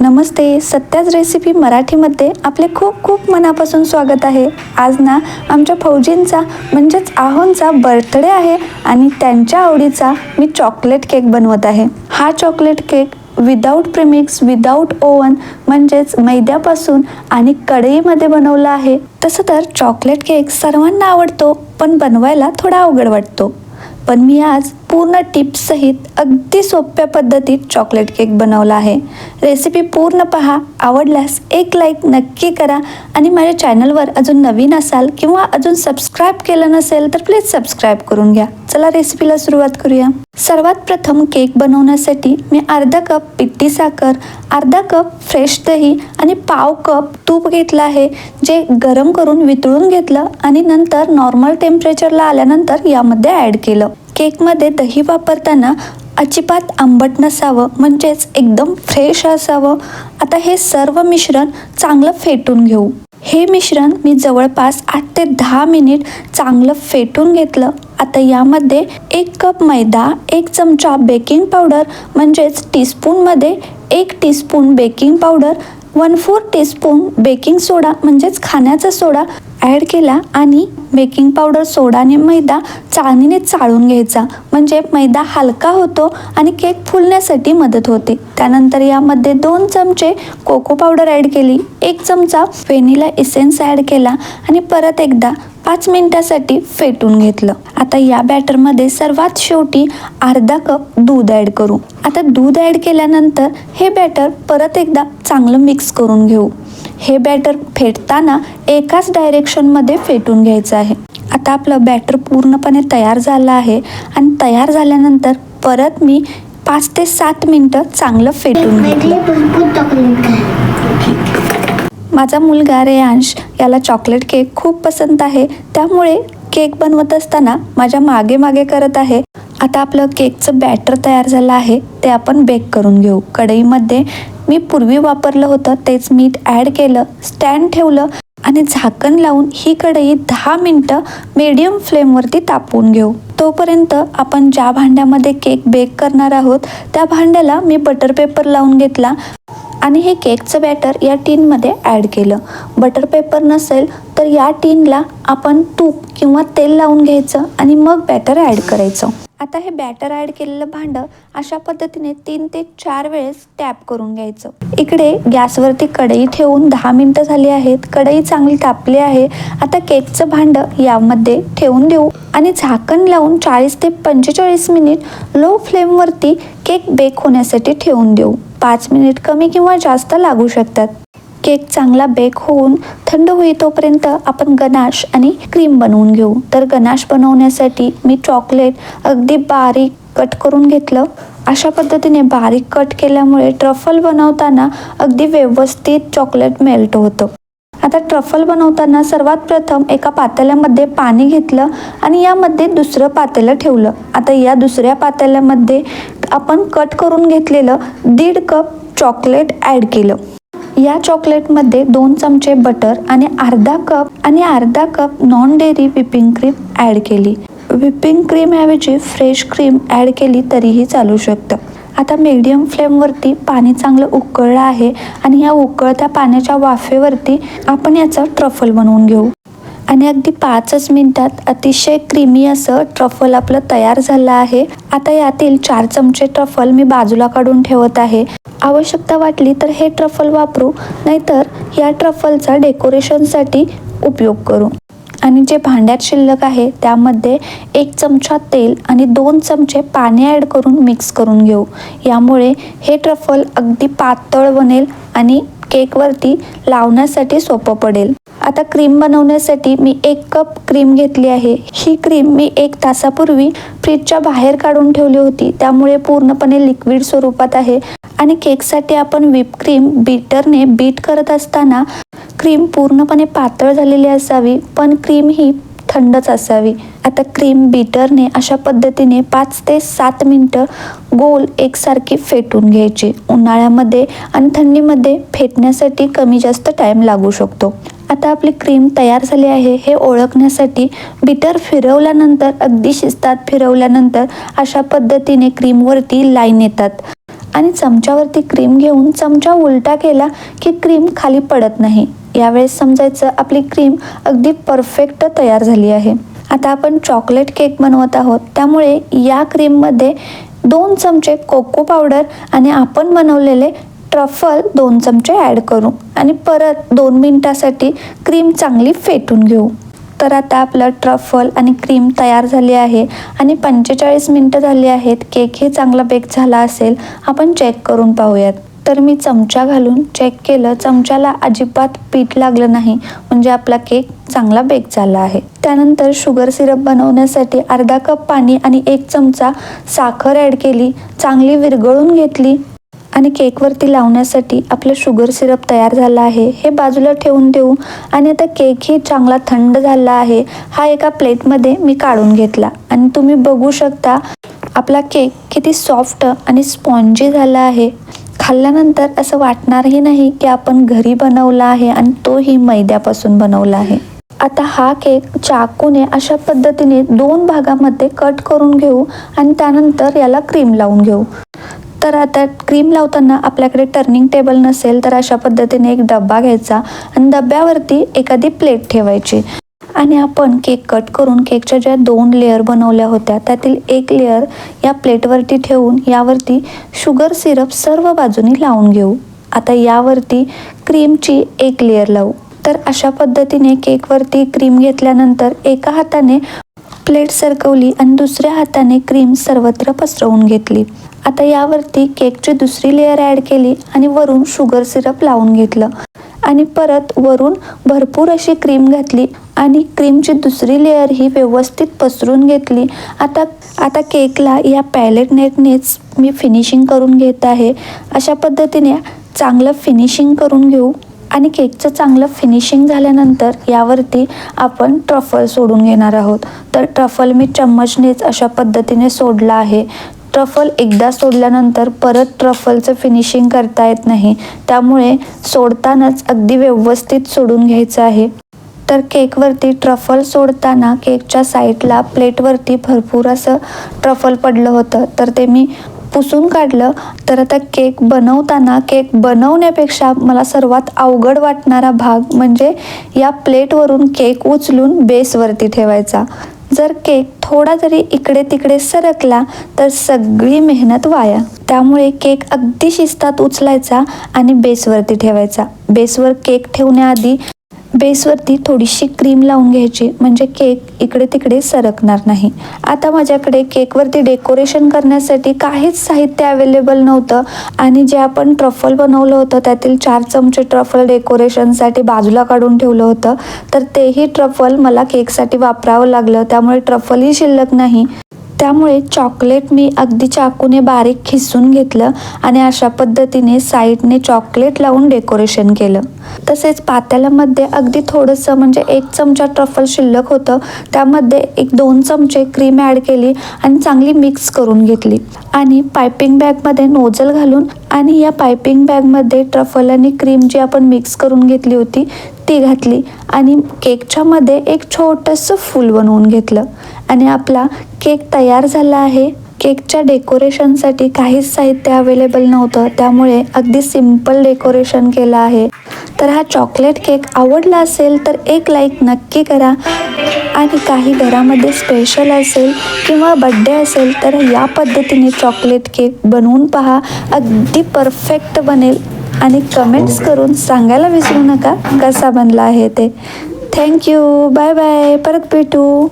नमस्ते सत्याच recipe मराठीमध्ये आपले खूप खूप मनापासून स्वागत आहे. आज ना आमच्या फौजींचा म्हणजेच आहोंचा बर्थडे आहे आणि त्यांच्या आवडीचा मी चॉकलेट केक बनवत आहे. हा chocolate cake without premix without oven म्हणजेच मैद्यापासून आणि कढईमध्ये बनवला आहे. तसं तर चॉकलेट केक सर्वांना आवडतो पण बनवायला थोडा अवघड वाटतो. पण मी आज पूर्ण टिप्ससहित अगदी सोप्या पद्धतीत चॉकलेट केक बनवला आहे. रेसिपी पूर्ण पहा आवडल्यास एक लाईक नक्की करा आणि माझ्या चॅनलवर अजून नवीन असाल किंवा अजून सबस्क्राईब केलं नसेल तर प्लीज सबस्क्राईब करून घ्या. चला रेसिपीला सुरुवात करूया. सर्वात प्रथम केक बनवण्यासाठी मी अर्धा कप पिट्टी साखर अर्धा कप फ्रेश दही आणि पाव कप तूप घेतलं आहे जे गरम करून वितळून घेतलं आणि नंतर नॉर्मल टेम्परेचरला आल्यानंतर यामध्ये ॲड केलं. केकमध्ये दही वापरताना अजिबात आंबट नसावं म्हणजेच एकदम फ्रेश असावं. आता हे सर्व मिश्रण चांगलं फेटून घेऊ. हे मिश्रण मी जवळपास आठ ते दहा मिनिट चांगलं फेटून घेतलं. आता यामध्ये एक कप मैदा एक चमचा बेकिंग पावडर म्हणजेच टीस्पूनमध्ये एक teaspoon baking powder one four teaspoon baking soda म्हणजेच खाण्याचा सोडा ॲड केला आणि बेकिंग पावडर सोडा आणि मैदा चाळणीने चाळून घ्यायचा. म्हणजे मैदा हलका होतो आणि केक फुलण्यासाठी मदत होते. त्यानंतर यामध्ये दोन चमचे कोको पावडर ॲड केली एक चमचा व्हेनिला इसेन्स ॲड केला आणि परत एकदा पाच मिनिटासाठी फेटून घेतलं. आता या बॅटरमध्ये सर्वात शेवटी अर्धा कप दूध ॲड करू. आता दूध ॲड केल्यानंतर हे बॅटर परत एकदा चांगलं मिक्स करून घेऊ. हे बॅटर फेटताना एकाच डायरेक्शनमध्ये फेटून घ्यायचं आहे. आता आपलं बॅटर पूर्णपणे तयार झालं आहे आणि तयार झाल्यानंतर परत मी पाच ते सात मिनटं चांगलं फेटून माझा मुलगा रेयांश याला चॉकलेट केक खूप पसंत आहे. त्यामुळे केक बनवत असताना माझ्या मागे मागे करत आहे. आता आपलं केकचं बॅटर तयार झालं आहे. ते आपण बेक करून घेऊ. कढईमध्ये मी पूर्वी वापरलं होतं तेच मीठ ॲड केलं स्टँड ठेवलं आणि झाकण लावून ही कढई दहा मिनटं मीडियम फ्लेमवरती तापवून घेऊ. तोपर्यंत आपण ज्या भांड्यामध्ये केक बेक करणार आहोत त्या भांड्याला मी बटर पेपर लावून घेतला आणि हे केकचं बॅटर या टीनमध्ये ॲड केलं. बटर पेपर नसेल तर या टीनला आपण तूप किंवा तेल लावून घ्यायचं आणि मग बॅटर ॲड करायचं. आता हे बॅटर ॲड केलेलं भांडं अशा पद्धतीने तीन ते चार वेळेस टॅप करून घ्यायचं. इकडे गॅसवरती कढई ठेवून दहा मिनटं झाली आहेत. कढई चांगली तापली आहे. आता केकचं भांडं यामध्ये ठेवून देऊ. आणि झाकण लावून चाळीस ते पंचेचाळीस मिनिट लो फ्लेमवरती केक बेक होण्यासाठी ठेवून देऊ. पाच मिनिट कमी किंवा जास्त लागू शकतात. केक चांगला बेक होऊन थंड होई तोपर्यंत आपण गनाश आणि क्रीम बनवून घेऊ. तर गनाश बनवण्यासाठी मी चॉकलेट अगदी बारीक कट करून घेतलं. अशा पद्धतीने बारीक कट केल्यामुळे ट्रफल बनवताना अगदी व्यवस्थित चॉकलेट मेल्ट होतं. आता ट्रफल बनवताना सर्वात प्रथम एका पातेल्यामध्ये पाणी घेतलं आणि यामध्ये दुसरं पातेलं ठेवलं. आता या दुसऱ्या पातेल्यामध्ये आपण कट करून घेतलेलं दीड कप चॉकलेट ॲड केलं. या चॉकलेटमध्ये दोन चमचे बटर आणि अर्धा कप आणि अर्धा cup non dairy whipping cream add केली व्हिपिंग क्रीमऐवजी फ्रेश क्रीम ॲड केली तरीही चालू शकतं. आता मीडियम फ्लेमवरती पाणी चांगलं उकळलं आहे आणि या उकळत्या पाण्याच्या वाफेवरती आपण याचं ट्रफल बनवून घेऊ. आणि अगदी पाचच मिनिटात अतिशय क्रीमी असं ट्रफल आपलं तयार झालं आहे. आता यातील चार चमचे ट्रफल मी बाजूला काढून ठेवत आहे. आवश्यकता वाटली तर हे ट्रफल वापरू नाहीतर या ट्रफलचा डेकोरेशनसाठी उपयोग करू. आणि जे भांड्यात शिल्लक आहे त्यामध्ये एक चमचा तेल आणि दोन चमचे पाणी ॲड करून मिक्स करून घेऊ. यामुळे हे ट्रफल अगदी पातळ बनेल आणि केकवरती लावण्यासाठी सोपं पडेल. आता क्रीम बनवण्यासाठी मी एक कप क्रीम घेतली आहे. ही क्रीम मी एक तासापूर्वी फ्रीजच्या बाहेर काढून ठेवली होती. त्यामुळे पूर्णपणे लिक्विड स्वरूपात आहे. आणि केकसाठी आपण व्हिप क्रीम बीटरने बीट करत असताना क्रीम पूर्णपणे पातळ झालेली असावी पण क्रीम ही थंडच असावी. आता क्रीम बीटरने अशा पद्धतीने पाच ते सात मिनटं गोल एकसारखी फेटून घ्यायची. उन्हाळ्यामध्ये आणि थंडीमध्ये फेटण्यासाठी कमी जास्त टाईम लागू शकतो. आता आपली क्रीम तयार झाली आहे हे ओळखण्यासाठी बिटर फिरवल्यानंतर अगदी शिस्तात फिरवल्यानंतर अशा पद्धतीने क्रीमवरती लाईन येतात. आणि चमच्यावरती क्रीम घेऊन चमचा उलटा केला की क्रीम खाली पडत नाही. यावेळेस समजायचं आपली क्रीम अगदी परफेक्ट तयार झाली आहे. आता आपण चॉकलेट केक बनवत आहोत. त्यामुळे या क्रीममध्ये दोन चमचे कोको पावडर आणि आपण बनवलेले ट्रफल दोन चमचे ॲड करू आणि परत दोन मिनटासाठी क्रीम चांगली फेटून घेऊ. तर आता आपलं ट्रफल आणि क्रीम तयार झाली आहे आणि पंचेचाळीस मिनटं झाली आहेत. केकही चांगला बेक झाला असेल आपण चेक करून पाहूयात. तर मी चमचा घालून चेक केलं चमच्याला अजिबात पीठ लागलं नाही म्हणजे आपला केक चांगला बेक झाला आहे. त्यानंतर शुगर सिरप बनवण्यासाठी अर्धा कप पाणी आणि एक चमचा साखर ॲड केली चांगली विरघळून घेतली आणि केकवरती लावण्यासाठी आपलं शुगर सिरप तयार झाला आहे. हे बाजूला ठेवून देऊ आणि आता केकही चांगला थंड झाला आहे. हा एका प्लेटमध्ये मी काढून घेतला. आणि तुम्ही बघू शकता आपला केक किती सॉफ्ट आणि स्पॉन्जी झाला आहे. खाल्ल्यानंतर असं वाटणारही नाही की आपण घरी बनवला आहे आणि तोही मैद्यापासून बनवला आहे. आता हा केक चाकूने अशा पद्धतीने दोन भागामध्ये कट करून घेऊ आणि त्यानंतर याला क्रीम लावून घेऊ. तर आता क्रीम लावताना आपल्याकडे टर्निंग टेबल नसेल तर अशा पद्धतीने एक डब्बा घ्यायचा आणि डब्यावरती एखादी प्लेट ठेवायची. आणि आपण केक कट करून केकच्या ज्या दोन लेअर बनवल्या होत्या त्यातील एक लेअर या प्लेटवरती ठेवून यावरती शुगर सिरप सर्व बाजूनी लावून घेऊ. आता यावरती क्रीमची एक लेअर लावू. तर अशा पद्धतीने केकवरती क्रीम घेतल्यानंतर एका हाताने प्लेट सरकवली आणि दुसऱ्या हाताने क्रीम सर्वत्र पसरवून घेतली. आता यावरती केकची दुसरी लेअर ॲड केली आणि वरून शुगर सिरप लावून घेतलं. आणि परत वरून भरपूर अशी क्रीम घातली आणि क्रीमची दुसरी लेअर ही व्यवस्थित पसरून घेतली. आता आता केकला या पॅलेट नेटनेच मी फिनिशिंग करून घेत आहे. अशा पद्धतीने चांगलं फिनिशिंग करून घेऊ. आणि केकचं चांगलं फिनिशिंग झाल्यानंतर यावरती आपण ट्रफल सोडून घेणार आहोत. तर ट्रफल मी चम्मचनेच अशा पद्धतीने सोडला आहे. ट्रफल एकदा सोडल्यानंतर परत ट्रफलचं फिनिशिंग करता येत नाही. त्यामुळे सोडतानाच अगदी व्यवस्थित सोडून घ्यायचं आहे. तर केकवरती ट्रफल सोडताना केकच्या साईडला प्लेटवरती भरपूर असं ट्रफल पडलं होतं. तर ते मी पुसून काढलं. तर आता केक बनवताना केक बनवण्यापेक्षा मला सर्वात अवघड वाटणारा भाग म्हणजे या प्लेटवरून केक उचलून बेसवरती ठेवायचा. जर केक थोडा जरी इकडे तिकडे सरकला तर सगळी मेहनत वाया. त्यामुळे केक अगदी शिस्तात उचलायचा आणि बेसवरती ठेवायचा. बेसवर केक ठेवण्याआधी बेसवरती थोडीशी क्रीम लावून घ्यायची. म्हणजे केक इकडे तिकडे सरकणार नाही. आता माझ्याकडे केकवरती डेकोरेशन करण्यासाठी काहीच साहित्य अवेलेबल नव्हतं. आणि जे आपण ट्रफल बनवलं होतं त्यातील चार चमचे ट्रफल डेकोरेशनसाठी बाजूला काढून ठेवलं होतं. तर तेही ट्रफल मला केकसाठी वापरावं लागलं. त्यामुळे ट्रफलही शिल्लक नाही. त्यामुळे चॉकलेट मी अगदी चाकूने बारीक खिसून घेतलं आणि अशा पद्धतीने साईडने चॉकलेट लावून डेकोरेशन केलं. तसेच पातेल्यामध्ये अगदी थोडंसं म्हणजे एक चमचा ट्रफल शिल्लक होतं. त्यामध्ये एक दोन चमचे क्रीम ॲड केली आणि चांगली मिक्स करून घेतली. आणि पायपिंग बॅगमध्ये नोझल घालून आणि या पायपिंग बॅगमध्ये ट्रफल आणि क्रीम जी आपण मिक्स करून घेतली होती ती घातली आणि केकच्या मध्ये एक छोटंसं फूल बनवून घेतलं. आणि आपला केक तयार झाला आहे. केकच्या डेकोरेशनसाठी काहीच साहित्य अवेलेबल नव्हतं. त्यामुळे अगदी सिंपल डेकोरेशन केलं आहे. तर हा चॉकलेट केक आवडला असेल तर एक लाईक नक्की करा. आणि काही घरामध्ये स्पेशल असेल किंवा बड्डे असेल तर या पद्धतीने चॉकलेट केक बनवून पहा. अगदी परफेक्ट बनेल. आणि कमेंट्स करून सांगायला विसरू नका कसा बनला आहे ते. थँक्यू बाय बाय परत भेटू.